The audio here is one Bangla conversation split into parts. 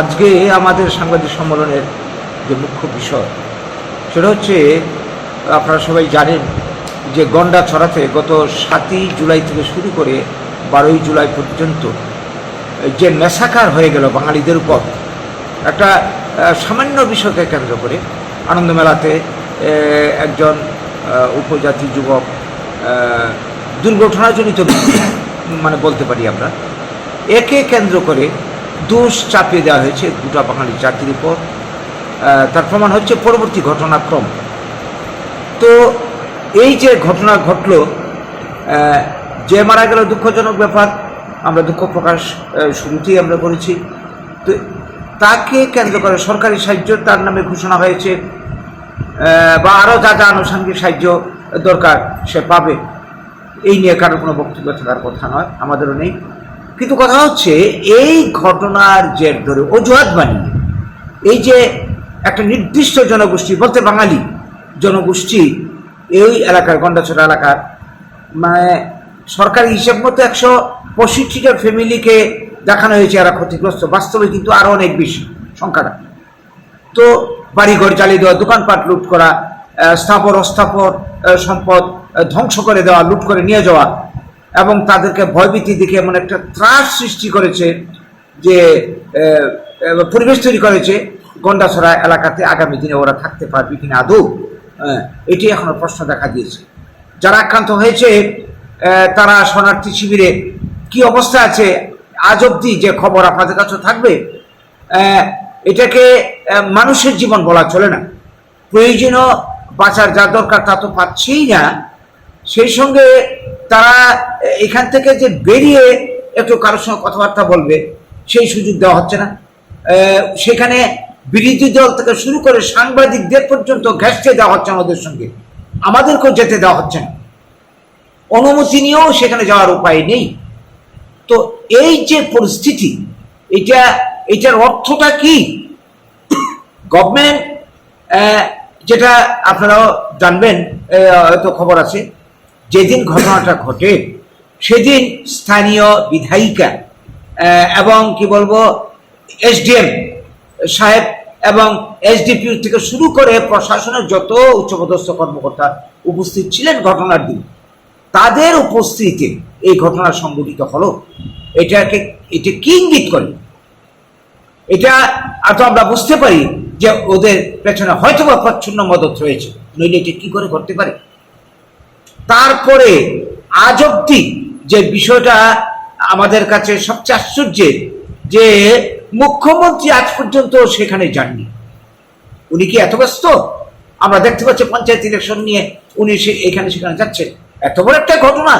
আজকে আমাদের সাংবাদিক সম্মেলনের যে মুখ্য বিষয়, সেটা হচ্ছে, আপনারা সবাই জানেন যে গন্ডা ছড়াতে গত সাতই জুলাই থেকে শুরু করে বারোই জুলাই পর্যন্ত যে নেশাকার হয়ে গেল বাঙালিদের উপর, একটা সামান্য বিষয়কে কেন্দ্র করে আনন্দমেলাতে একজন উপজাতি যুবক দুর্ঘটনাজনিত মানে বলতে পারি আমরা, একে কেন্দ্র করে দোষ চাপিয়ে দেওয়া হয়েছে গোটা বাঙালি জাতির উপর। তার প্রমাণ হচ্ছে পরবর্তী ঘটনাক্রম। তো এই যে ঘটনা ঘটলো যে মারা গেল দুঃখজনক ব্যাপার আমরা দুঃখ প্রকাশ আহ, শুরুতেই আমরা করেছি। তো তাকে কেন্দ্র করে সরকারি সাহায্য তার নামে ঘোষণা হয়েছে বা আরও যা যা আনুষঙ্গিক সাহায্য দরকার সে পাবে। এই নিয়ে কারোর কোনো বক্তব্য থাকার কথা নয় আমাদেরও নেই। কিন্তু কথা হচ্ছে, এই ঘটনার জের ধরে অজুহাত বানিয়ে এই যে একটা নির্দিষ্ট জনগোষ্ঠী, বলতে বাঙালি জনগোষ্ঠী, এই এলাকার, গন্ডাছড়া এলাকার মানে সরকারি হিসেব মতো একশো পঁয়ষট্টিটা ফ্যামিলিকে দেখানো হয়েছে এরা ক্ষতিগ্রস্ত। বাস্তবে কিন্তু আরও অনেক বেশি সংখ্যাটা। তো বাড়িঘর জ্বালিয়ে দেওয়া, দোকানপাট লুট করা স্থাপর অস্থাপর সম্পদ ধ্বংস করে দেওয়া, লুট করে নিয়ে যাওয়া এবং তাদেরকে ভয়ভীতি দেখে এমন একটা ত্রাস সৃষ্টি করেছে যে পরিবেশ তৈরি করেছে গন্ডাছড়া এলাকাতে আগামী দিনে ওরা থাকতে পারবে কিনা আদৌ। এটি এখনও প্রশ্ন দেখা দিয়েছে। যারা আক্রান্ত হয়েছে তারা শরণার্থী শিবিরে কি অবস্থা আছে আজ অব্দি যে খবর আপনাদের কাছে থাকবে এটাকে মানুষের জীবন বলা চলে না। প্রয়োজনীয় বাঁচার যা দরকার তা তো পাচ্ছেই না। সেই সঙ্গে তারা এখান থেকে যে বেরিয়ে একটু কারোর সঙ্গে কথাবার্তা বলবে, সেই সুযোগ দেওয়া হচ্ছে না। সেখানে বিরোধী দল থেকে শুরু করে সাংবাদিকদের পর্যন্ত ঘেঁষতে দেওয়া হচ্ছে না ওদের সঙ্গে। আমাদেরকেও যেতে দেওয়া হচ্ছে না। অনুমতি নিয়েও সেখানে যাওয়ার উপায় নেই। তো এই যে পরিস্থিতি, এটা, এটার অর্থটা কি? গভর্নমেন্ট যেটা আপনারাও জানবেন হয়তো খবর আছে যেদিন ঘটনাটা ঘটে, সেদিন স্থানীয় বিধায়িকা এবং কি বলব, এসডিএম সাহেব এবং এসডিপিউ থেকে শুরু করে প্রশাসনের যত উচ্চপদস্থ কর্মকর্তা উপস্থিত ছিলেন ঘটনার দিন, তাদের উপস্থিতিতে এই ঘটনা সংঘটিত হলো। এটাকে, এটি কি ইঙ্গিত করে? এটা তো আমরা বুঝতে পারি যে ওদের পেছনে হয়তো বা প্রচ্ছন্ন মদত রয়েছে, নইলে এটা কি করে করতে পারে? তারপরে আজ অব্দি যে বিষয়টা আমাদের কাছে সবচেয়ে আশ্চর্যের, যে মুখ্যমন্ত্রী আজ পর্যন্ত সেখানে যাননি। উনি কি এত ব্যস্ত? আমরা দেখতে পাচ্ছি পঞ্চায়েত ইলেকশন নিয়ে উনি সে এখানে সেখানে যাচ্ছেন। এত বড় একটা ঘটনা।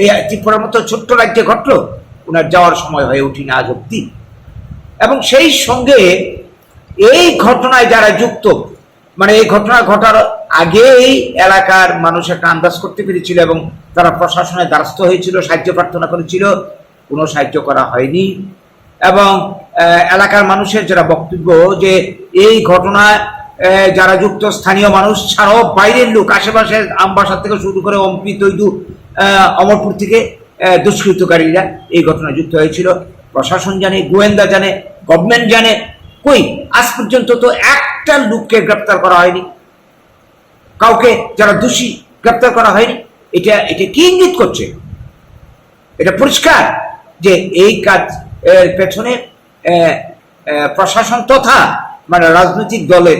এই ত্রিপুরার মতো ছোট্ট রাজ্যে ঘটলো। ওনার যাওয়ার সময় হয়ে উঠিনি আজ অব্দি এবং সেই সঙ্গে এই ঘটনায় যারা যুক্ত মানে এই ঘটনা ঘটার আগেই এলাকার মানুষ একটা আন্দাজ করতে পেরেছিল এবং তারা প্রশাসনের দ্বারস্থ হয়েছিল সাহায্য প্রার্থনা করেছিল। কোনো সাহায্য করা হয়নি। এবং এলাকার মানুষের যারা বক্তব্য যে এই ঘটনায় আহ, যারা যুক্ত স্থানীয় মানুষ ছাড়াও বাইরের লোক আশেপাশে আমবাসার থেকে শুরু করে অম্পি তৈদু অমরপুর থেকে দুষ্কৃতকারীরা এই ঘটনায় যুক্ত হয়েছিল। প্রশাসন জানে গোয়েন্দা জানে গভর্নমেন্ট জানে কই? আজ পর্যন্ত তো একটা লোককে গ্রেপ্তার করা হয়নি। কাউকে যারা দোষী গ্রেপ্তার করা হয়নি। এটা এটা কি ইঙ্গিত করছে? এটা পরিষ্কার যে এই কাজ পেছনে প্রশাসন তথা মানে রাজনৈতিক দলের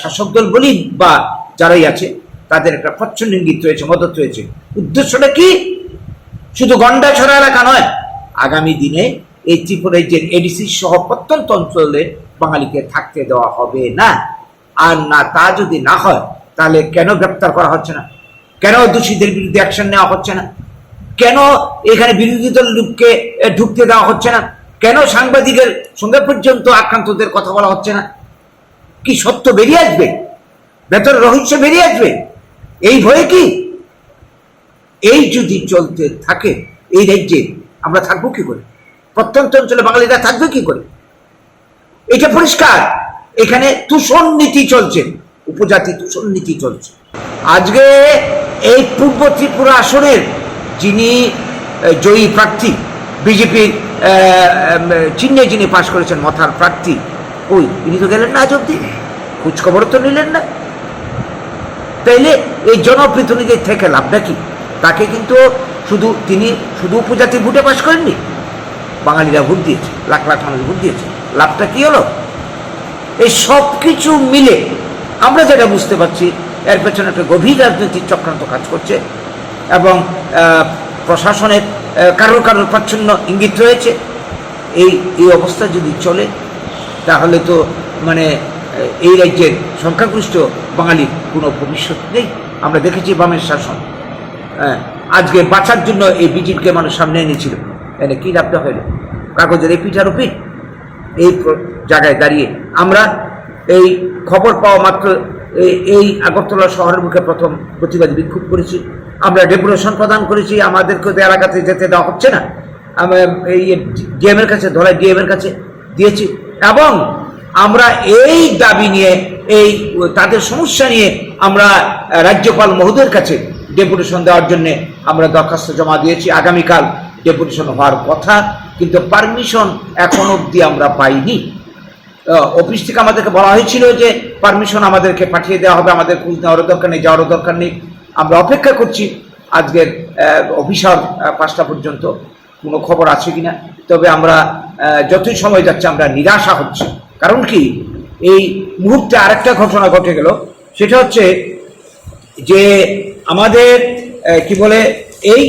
শাসক দল বলি বা যারাই আছে, তাদের একটা প্রচ্ছন্ন ইঙ্গিত রয়েছে, মদত রয়েছে। উদ্দেশ্যটা কি? শুধু গন্ডাছড়া এলাকা নয়। আগামী দিনে এই ত্রিপুরার যে এডিসি সহ প্রত্যন্ত অঞ্চলে বাঙালিকে থাকতে দেওয়া হবে না। আর না তা যদি না হয়, তাহলে কেন গ্রেপ্তার করা হচ্ছে না? কেন দোষীদের বিরুদ্ধে অ্যাকশন নেওয়া হচ্ছে না? কেন এখানে বিরোধী দল লোককে ঢুকতে দেওয়া হচ্ছে না? কেন সাংবাদিকের সঙ্গে পর্যন্ত আক্রান্তদের কথা বলা হচ্ছে না? কি সত্য বেরিয়ে আসবে? ভেতর রহস্য বেরিয়ে আসবে? এই ভয়ে কি? এই যদি চলতে থাকে, এই রাজ্যে আমরা থাকব কি করে? প্রত্যন্ত অঞ্চলে বাঙালিরা থাকবে কি করে? এটা পরিষ্কার। এখানে তুষণ নীতি চলছে, উপজাতি তুষণ নীতি চলছে। আজকে এই পূর্ব ত্রিপুরা আসনের যিনি জয়ী প্রার্থী, বিজেপির চিহ্নে যিনি পাশ করেছেন মথার প্রার্থী ওই তিনি তো গেলেন না আজ অব্দি খোঁজখবরও তো নিলেন না। তাইলে এই জনপ্রতিনিধি থেকে লাভটা কি তাকে কিন্তু শুধু, তিনি শুধু উপজাতি ভোটে পাশ করেননি বাঙালিরা ভোট দিয়েছে, লাখ লাখ মানুষ ভোট দিয়েছে। লাভটা কি হলো? এই সব কিছু মিলে আমরা যেটা বুঝতে পারছি, এর পেছনে একটা গভীর রাজনৈতিক চক্রান্ত কাজ করছে এবং প্রশাসনের কারোর কারোর প্রাচ্ছন্ন ইঙ্গিত রয়েছে। এই এই অবস্থা যদি চলে, তাহলে তো মানে এই রাজ্যের সংখ্যাগরিষ্ঠ বাঙালির কোনো ভবিষ্যৎ নেই। আমরা দেখেছি বামের শাসন আজকে বাঁচার জন্য এই বিজিটকে মানুষ সামনে এনেছিল। এনে কী লাভটা হইল কাগজের এই পিঠার পিঠ এই জায়গায় দাঁড়িয়ে আমরা এই খবর পাওয়া মাত্র এই- আগরতলা শহরের মুখে প্রথম প্রতিবাদ বিক্ষোভ করেছি। আমরা ডেপুটেশন প্রদান করেছি, আমাদেরকে তো এলাকাতে যেতে দেওয়া হচ্ছে না। আমরা এই ডিএম এর কাছে, ধলাই ডিএম এর কাছে দিয়েছি। এবং আমরা এই দাবি নিয়ে, এই তাদের সমস্যা নিয়ে আমরা রাজ্যপাল মহোদয়ের কাছে ডেপুটেশন দেওয়ার জন্য আমরা দরখাস্ত জমা দিয়েছি। আগামীকাল ডেপুটেশন হওয়ার কথা, কিন্তু পারমিশন এখন অবধি আমরা পাইনি। অফিস থেকে আমাদেরকে বলা হয়েছিল যে পারমিশন আমাদেরকে পাঠিয়ে দেওয়া হবে, আমাদের খোঁজ নেওয়ারও দরকার নেই, যাওয়ারও দরকার নেই। আমরা অপেক্ষা করছি, আজকের অফিসার পাঁচটা পর্যন্ত। কোনো খবর আছে কিনা? তবে আমরা যতই সময় যাচ্ছে, আমরা নিরাশা হচ্ছে। কারণ কি? এই মুহূর্তে আরেকটা ঘটনা ঘটে গেল। সেটা হচ্ছে যে, আমাদের কি বলে, এই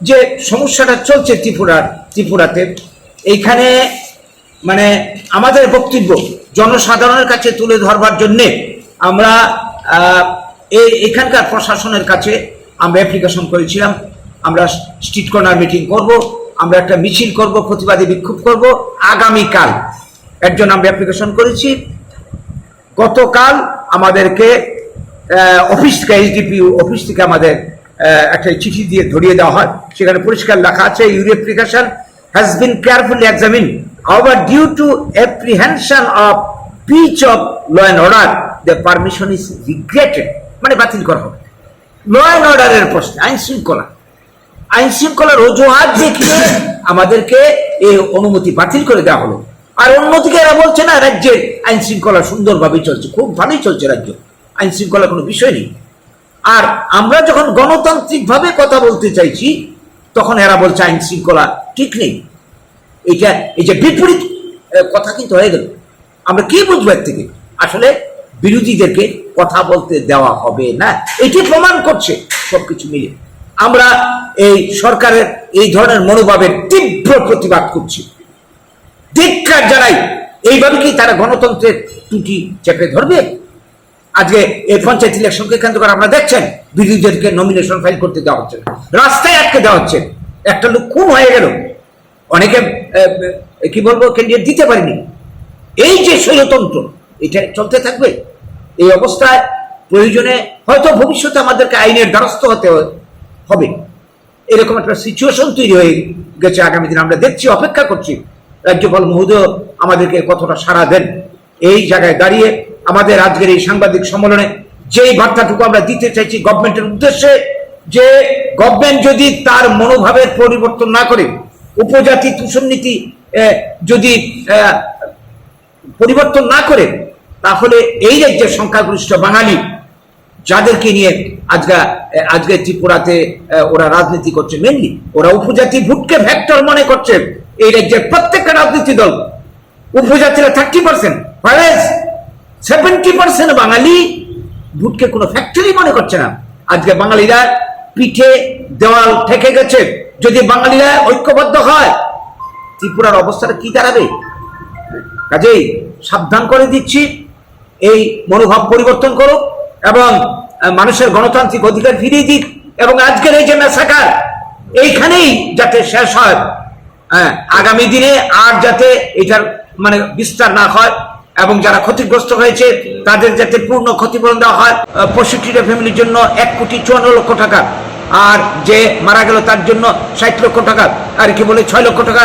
যে সমস্যাটা চলছে ত্রিপুরার ত্রিপুরাতে, এইখানে মানে আমাদের বক্তব্য জনসাধারণের কাছে তুলে ধরবার জন্যে আমরা এখানকার প্রশাসনের কাছে আমরা অ্যাপ্লিকেশন করেছিলাম। আমরা স্ট্রিট কর্নার মিটিং করব, আমরা একটা মিছিল করব, প্রতিবাদী বিক্ষোভ করব। আগামীকাল এর জন্য আমরা অ্যাপ্লিকেশন করেছি। গতকাল আমাদেরকে অফিস থেকে এইচডিপি অফিস থেকে আমাদের একটা চিঠি দিয়ে ধরিয়ে দেওয়া হয়। সেখানে পরিষ্কার লেখা আছে your application has been carefully examine our due to apprehension of breach of law and order the permission is regretted মানে বাতিল করা হবে। ল অ্যান্ড অর্ডারের প্রশ্নে, আইন শৃঙ্খলা। আইন শৃঙ্খলার অজুহাত দেখিয়ে আমাদেরকে এই অনুমতি বাতিল করে দেওয়া হলো। আর অন্যদিকে এরা বলছে না, রাজ্যের আইন শৃঙ্খলা সুন্দরভাবেই চলছে, খুব ভালোই চলছে রাজ্য। আইন শৃঙ্খলা কোনো বিষয় নেই। আর আমরা যখন গণতান্ত্রিকভাবে কথা বলতে চাইছি, তখন এরা বলছে আইন শৃঙ্খলা ঠিক নেই। এইটা এই যে বিপরীত কথা কিন্তু হয়ে গেল। আমরা কি বুঝব এর থেকে? আসলে বিরোধীদেরকে কথা বলতে দেওয়া হবে না। এটি প্রমাণ করছে সবকিছু মিলে। আমরা এই সরকারের এই ধরনের মনোভাবের তীব্র প্রতিবাদ করছি। ধিক্কার জানাই। এইভাবে কি তারা গণতন্ত্রের ত্রুটি চেপে ধরবে? আজকে এই পঞ্চায়েত ইলেকশনকে কেন্দ্র করে আপনারা দেখছেন, বিরোধীদেরকে নমিনেশন ফাইল করতে দেওয়া হচ্ছে। রাস্তায় আটকে দেওয়া হচ্ছে। একটা লোক খুন হয়ে গেল। অনেকে কি বলব ক্যান্ডিডেট দিতে পারেনি। এই যে স্বৈরতন্ত্র এটা চলতে থাকবে? এই অবস্থায় প্রয়োজনে হয়তো ভবিষ্যতে আমাদেরকে আইনের দ্বারস্থ হতে হবে। এরকম একটা সিচুয়েশন তৈরি হয়ে গেছে আগামী দিনে। আমরা দেখছি, অপেক্ষা করছি। রাজ্যপাল মহোদয় আমাদেরকে কতটা সাড়া দেন। এই জায়গায় দাঁড়িয়ে আমাদের আজকের এই সাংবাদিক সম্মেলনে যেই বার্তাটুকু আমরা দিতে চাইছি গভর্নমেন্টের উদ্দেশ্যে যে গভর্নমেন্ট যদি তার মনোভাবের পরিবর্তন না করে উপজাতি তুষনীতি যদি আহ, পরিবর্তন না করে তাহলে এই রাজ্যের সংখ্যাগরিষ্ঠ বাঙালি যাদেরকে নিয়ে আজকে আজকে ত্রিপুরাতে ওরা রাজনীতি করছে মেনলি ওরা উপজাতি ভুটকে ভ্যাক্টর মনে করছে এই রাজ্যের প্রত্যেকটা রাজনীতি দল উপজাতিরা thirty percent seventy percent Bengali ভুটকে কোনো ফ্যাক্টরি মনে করছে না। আজকে বাঙালিরা পিঠে, দেওয়াল ঠেকে গেছে। যদি বাঙালিরা ঐক্যবদ্ধ হয়, ত্রিপুরার অবস্থাটা কি দাঁড়াবে? কাজেই সাবধান করে দিচ্ছি, এই মনোভাব পরিবর্তন করুক এবং মানুষের গণতান্ত্রিক অধিকার ফিরিয়ে দিক এবং আজকের এই যে ম্যাসাকার এইখানেই যাতে শেষ হয়। হ্যাঁ আগামী দিনে আর যাতে এটার মানে বিস্তার না হয় এবং যারা ক্ষতিগ্রস্ত হয়েছে, তাদের যাতে পূর্ণ ক্ষতিপূরণ দেওয়া হয় পঁয়ষট্টিটা ফ্যামিলির জন্য এক কোটি চুয়ান্ন লক্ষ টাকা। আর যে মারা গেল তার জন্য ষাট লক্ষ টাকা। আর কি বলে, ছয় লক্ষ টাকা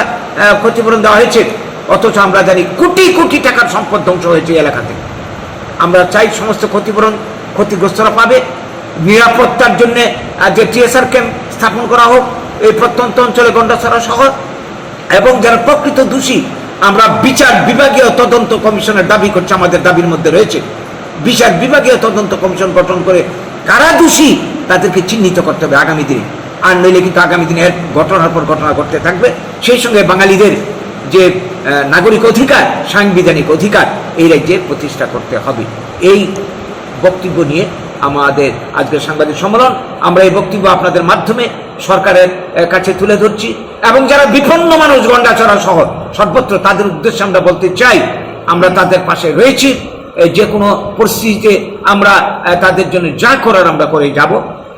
ক্ষতিপূরণ দেওয়া হয়েছে। অথচ আমরা জানি কোটি কোটি টাকার সম্পদ ধ্বংস হয়েছে এলাকাতে। আমরা চাই সমস্ত ক্ষতিপূরণ ক্ষতিগ্রস্তরা পাবে। নিরাপত্তার জন্য যে টিএসআর ক্যাম্প স্থাপন করা হোক, এই প্রত্যন্ত অঞ্চলে গন্ডাছড়া শহর এবং যারা প্রকৃত দোষী আমরা বিচার বিভাগীয় তদন্ত কমিশনের দাবি করছে, আমাদের দাবির মধ্যে রয়েছে। বিচার বিভাগীয় তদন্ত কমিশন গঠন করে কারা দোষী, তাদেরকে চিহ্নিত করতে হবে আগামী দিনে। আর নইলে কিন্তু আগামী দিনে ঘটনার পর ঘটনা ঘটতে থাকবে। সেই সঙ্গে বাঙালিদের যে নাগরিক অধিকার, সাংবিধানিক অধিকার, এই রাজ্যে প্রতিষ্ঠা করতে হবে। এই বক্তব্য নিয়ে আমাদের আজকের সাংবাদিক সম্মেলন, আমরা এই বক্তব্য আপনাদের মাধ্যমে সরকারের কাছে তুলে ধরছি। এবং যারা বিপন্ন মানুষ গন্ডাচড়া শহর সর্বত্র তাদের উদ্দেশ্যে আমরা বলতে চাই, আমরা তাদের পাশে রয়েছি যে কোনো পরিস্থিতিতে আমরা তাদের জন্য যা করার আমরা করে যাব,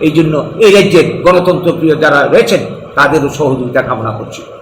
এই জন্য এই রাজ্যের গণতন্ত্র প্রিয় যারা রয়েছেন, তাদেরও সহযোগিতা কামনা করছি।